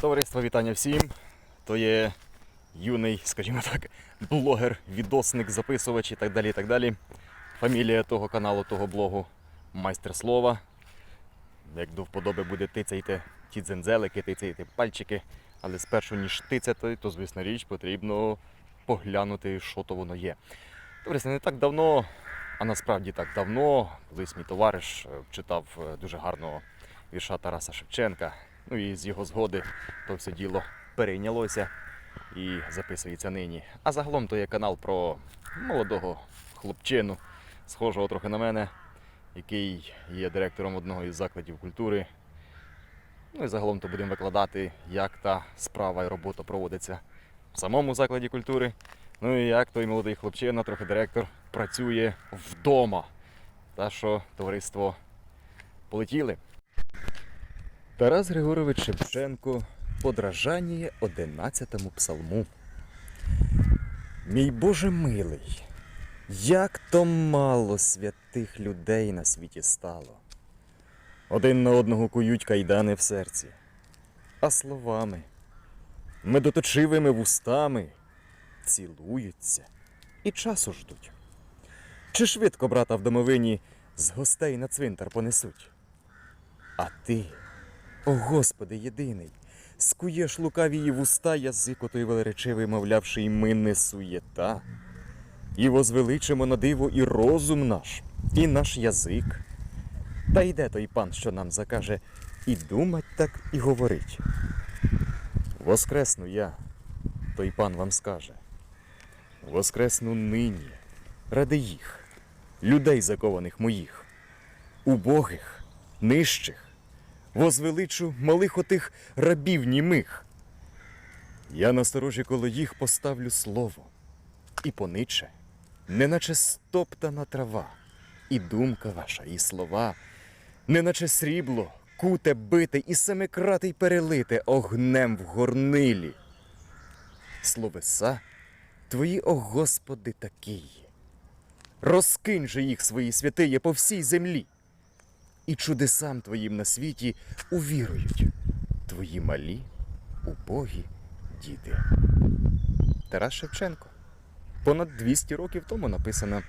Товариство, вітання всім. То є юний, скажімо так, блогер, відосник, записувач і так далі. і так далі. Фамілія того каналу, того блогу майстер слова. Як до вподоби буде тицяйте ті дзензелики, тицяйте пальчики. Але спершу ніж тицяти, то звісно річ потрібно поглянути, що то воно є. Товариство, не так давно, а насправді так давно, колись мій товариш е, читав е, дуже гарного вірша Тараса Шевченка. Ну і з його згоди то все діло перейнялося і записується нині. А загалом то є канал про молодого хлопчину, схожого трохи на мене, який є директором одного із закладів культури. Ну і загалом то будемо викладати, як та справа і робота проводиться в самому закладі культури. Ну і як той молодий хлопчина, трохи директор, працює вдома. Та що товариство полетіли. Тарас Григорович Шевченко подражання 11 псалму. Мій Боже милий, як то мало святих людей на світі стало. Один на одного кують кайдани в серці, а словами, медоточивими вустами цілуються і часу ждуть. Чи швидко брата в домовині з гостей на цвинтар понесуть? А ти, о Господи єдиний, скуєш лукавії вуста язику той велеречивий, мовлявши, і ми не суєта. І возвеличимо на диво і розум наш, і наш язик. Та йде той пан, що нам закаже, і думать так, і говорить. Воскресну я, той пан вам скаже. Воскресну нині, ради їх, людей закованих моїх, убогих, нижчих, возвеличу малих отих рабів німих. Я насторожі коло їх поставлю слово, і пониче, неначе стоптана трава, і думка ваша, і слова, неначе срібло, куте бите і семикратий перелите огнем в горнилі. Словеса твої, о Господи, такії. Розкинь же їх свої святиє по всій землі і чудесам твоїм на світі увірують твої малі, убогі діти. Тарас Шевченко. Понад 200 років тому написано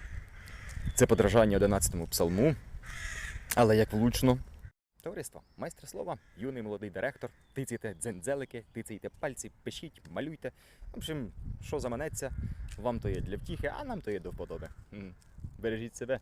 це подражання 11-му псалму. Але як влучно. Товариство, майстер слова, юний молодий директор, тицяйте дзензелики, тицяйте пальці, пишіть, малюйте. В общем, що заманеться, вам то є для втіхи, а нам то є до вподоби. Бережіть себе.